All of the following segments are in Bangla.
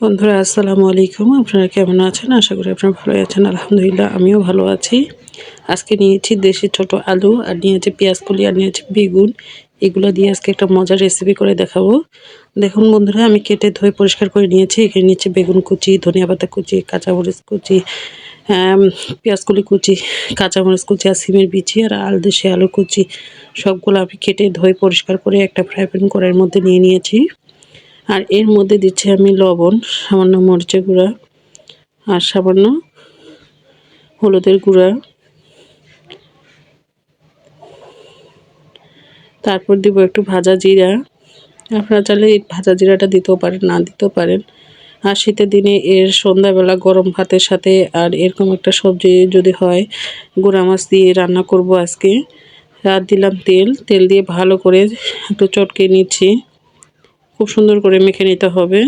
বন্ধুরা, আসসালামু আলাইকুম। আপনারা কেমন আছেন? আশা করি আপনারা ভালো আছেন। আলহামদুলিল্লাহ, আমিও ভালো আছি। আজকে নিয়েছি দেশি ছোট আলু আর নিয়েছি পেঁয়াজ কলি আর নিয়েছি বেগুন। এগুলো দিয়ে আজকে একটা মজার রেসিপি করে দেখাবো। দেখুন বন্ধুরা, আমি কেটে ধুয়ে পরিষ্কার করে নিয়েছি। এখানে নিয়েছি বেগুন কুচি, ধনিয়া পাতা কুচি, কাঁচামরিচ কুচি পেঁয়াজ কলি কুচি, কাঁচামরিচ কুচি আর সিমের বিচি আর আল দেশি আলু কুচি। সবগুলো আমি কেটে ধুয়ে পরিষ্কার করে একটা ফ্রাই প্যান কড়াইয়ের মধ্যে নিয়ে নিয়েছি। আর এর মধ্যে দিচ্ছি আমি লবণ, সামান্য মরিচের গুঁড়া আর সামান্য হলুদের গুঁড়া। তারপর দিব একটু ভাজা জিরা। আপনারা চাইলে এই ভাজা জিরাটা দিতেও পারেন, না দিতেও পারেন। আর শীতের দিনে এর সন্ধ্যাবেলা গরম ভাতের সাথে আর এরকম একটা সবজি যদি হয়, গুঁড়া মাছ দিয়ে রান্না করব আজকে। আর দিলাম তেল তেল দিয়ে ভালো করে একটু চটকে নিচ্ছি। খুব সুন্দর করে মেখে নিতে হবে।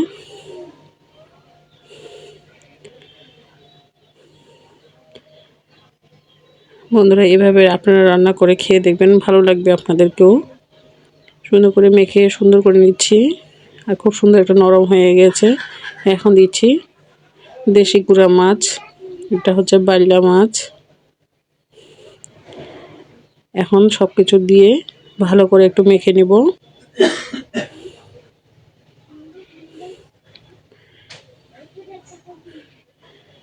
বন্ধুরা, এভাবে আপনারা রান্না করে খেয়ে দেখবেন, ভালো লাগবে আপনাদেরকেও। সুন্দর করে মেখে সুন্দর করে নিচ্ছি, আর খুব সুন্দর একটা নরম হয়ে গেছে। এখন দিচ্ছি দেশি গুঁড়া মাছ, এটা হচ্ছে বাল্লা মাছ। এখন সব কিছু দিয়ে ভালো করে একটু মেখে নেব।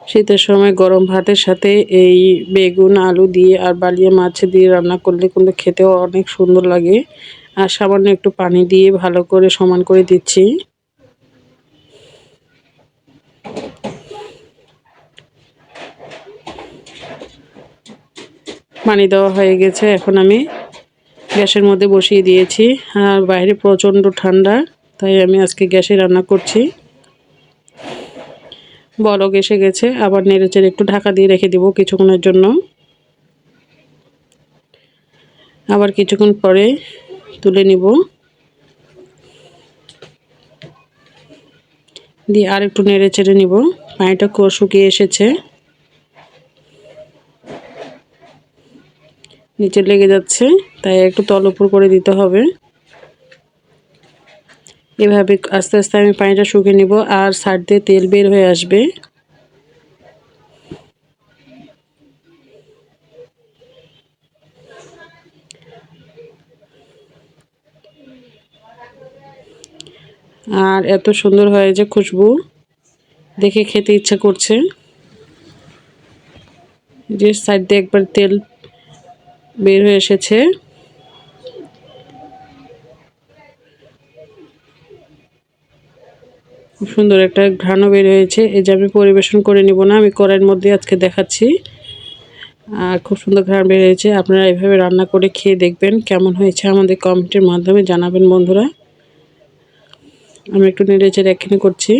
শীতের সময় গরম ভাতের সাথে এই বেগুন, আলু দিয়ে আর বালিয়া মাছ দিয়ে রান্না করলে কিন্তু খেতেও অনেক সুন্দর লাগে। আর সামান্য একটু পানি দিয়ে ভালো করে সমান করে দিচ্ছি। পানি দেওয়া হয়ে গেছে, এখন আমি গ্যাসের মধ্যে বসিয়ে দিয়েছি। আর বাইরে প্রচণ্ড ঠান্ডা, তাই আমি আজকে গ্যাসে রান্না করছি। বলক এসে গেছে। আবার নেড়েচেড়ে একটু ঢাকা দিয়ে রেখে দিব কিছুক্ষণের জন্য। আবার কিছুক্ষণ পরে তুলে নিব। দিয়ে আর একটু নেড়ে চেড়ে নিব। পানিটা শুকিয়ে এসেছে। নিচে লেগে যাচ্ছে, তাই একটু তল উপর করে দিতে হবে। এভাবে আস্তে আস্তে আমি পানিটা শুকিয়ে নিব আর সাইড দিয়ে তেল বের হয়ে আসবে। আর এত সুন্দর হয় যে খুশবু, দেখে খেতে ইচ্ছা করছে। যে সাইড দিয়ে একবার তেল বের হয়ে এসেছে। খুব সুন্দর একটা ঘ্রাণও বের হয়েছে। এই যে আমি পরিবেশন করে নিব না, আমি কড়াইয়ের মধ্যে আজকে দেখাচ্ছি। আর খুব সুন্দর ঘ্রাণ বের হয়েছে। আপনারা এভাবে রান্না করে খেয়ে দেখবেন কেমন হয়েছে আমাদের কমেন্টের মাধ্যমে জানাবেন বন্ধুরা। আমি একটু নেড়ে চেড়ে এখানে করছি।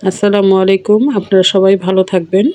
আসসালামু আলাইকুম, আপনারা সবাই ভালো থাকবেন।